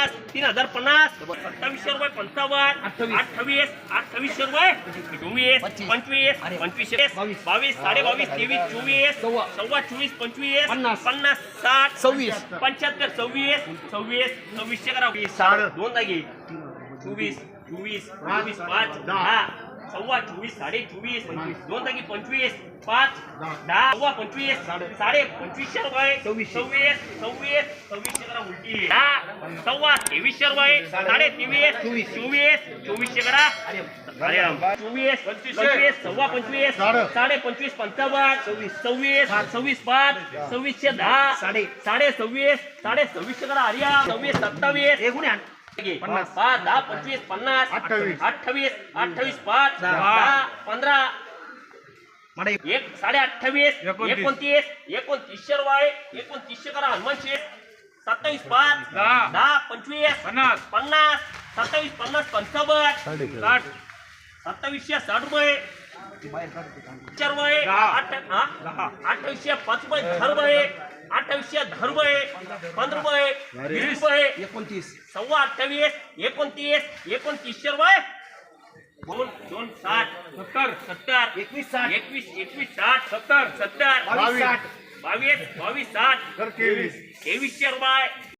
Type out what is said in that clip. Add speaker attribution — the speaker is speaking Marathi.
Speaker 1: पन्नास तीन हज़ार पन्नास सत्तावीसशे रुपये पंचावन्न अठ्ठावीस. अठ्ठावीसशे रुपये चोवीस पंचवीस. पंचवीसशे बावीस. साडे बावीस तेवीस चोवीस सव्वा. चोवीस पंचवीस
Speaker 2: पन्नास.
Speaker 1: पन्नास साठ
Speaker 2: सव्वीस.
Speaker 1: पंच्याहत्तर सव्वीस सव्वीस सव्वीसशे करा.
Speaker 2: साठ.
Speaker 1: दोन जागी. चोवीस चोवीस चोवीस पाच दहा. सव्वा चोवीस साडे चोवीस. दोन जागी पंचवीस पाच दहा. सव्वा पंचवीस साडे. पंचवीसशे रुपये.
Speaker 2: सव्वीसशे.
Speaker 1: सव्वीस सव्वीस सव्वीसशे करा उलटी सव्वा तेवीसशे रुपये साडे तेवीस
Speaker 2: चोवीस.
Speaker 1: चोवीस चोवीसशे करा. चोवीस पंचवीस सव्वा पंचवीस साडे पंचवीस पंचावन्न
Speaker 2: सव्वीस.
Speaker 1: सव्वीस सव्वीस पाच सव्वीसशे दहा
Speaker 2: साडे.
Speaker 1: साडे सव्वीस साडे सव्वीसशे करा हरिया सव्वीस सत्तावीस
Speaker 2: एकूण.
Speaker 1: पन्नास पाच दहा पंचवीस पन्नास
Speaker 3: अठ्ठावीस.
Speaker 1: अठ्ठावीस अठ्ठावीस पाच
Speaker 2: दहा.
Speaker 1: दहा पंधरा एक साडे अठ्ठावीस
Speaker 3: एकोणतीस.
Speaker 1: एकोणतीस एकोणतीसशे रुपये एकोणतीसशे करा हनुमानशे सत्तावीस पाच
Speaker 3: दहा.
Speaker 1: दहा पंचवीस
Speaker 3: पन्नास
Speaker 1: पन्नास सत्तावीस पन्नास पंचावन्न साठ सत्तावीसशे साठ रुपये चार रुपये. आठ-? अठ्ठावीसशे पाच रुपये दहा रुपये अठ्ठावीसशे दहा रुपये पंधरा रुपये वीस रुपये
Speaker 2: एकोणतीस
Speaker 1: सव्वा अठ्ठावीस एकोणतीस एकोणतीसशे रुपये दोन दोन साठ सत्तर सत्तर
Speaker 2: एकवीस साठ
Speaker 1: एकवीस एकवीस साठ सत्तर सत्तर
Speaker 2: साठ
Speaker 1: बावीस बावीस साठ
Speaker 3: तर तेवीस
Speaker 1: तेवीसशे रुपये